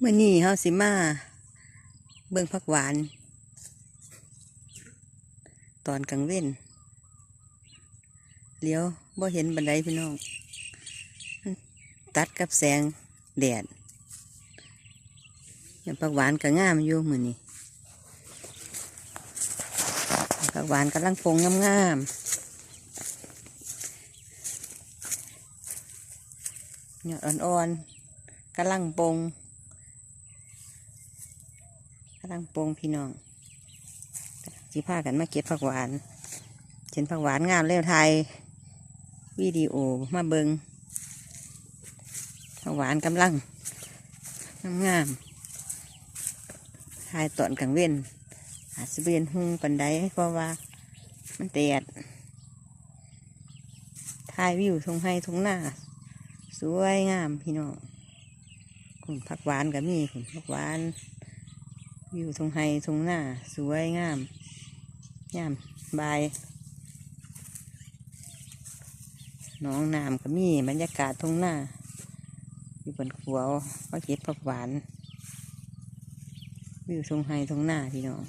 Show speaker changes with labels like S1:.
S1: เมื่อนี้เฮาสิมาเบิ่งผักหวาน ตอนกลางเว้นเลี้ยวบ่เห็นบันไดพี่น้อง ตัดกับแสงแดดอย่างผักหวานก็งามอยู่มื้อนี้ผักหวานกำลังปงงามๆเนี่ยอ่อนๆกำลังปงำลังโปรงพี่น้องจีพากันมาเก็บผักหวานเห็นผักหวานงามเร็วไทยวิดีโอมาเบิงผักหวานกำลังงามงามทายตอนกลางเว้นอาจจะเวียนหุงปันไดเพราะว่ามันแดดทายวิวทงให้ทงหน้า สวยงามพี่น้องคุณผักหวานก็มีคุณผักหวาน วิวทงไฮทงหน้า สวยงาม งามบายหน้องน้ำก็มีบรรยากาศทงหน้า อยู่บนขัวว่าเก็บผักหวาน วิวทงไฮทงหน้าพี่น้อง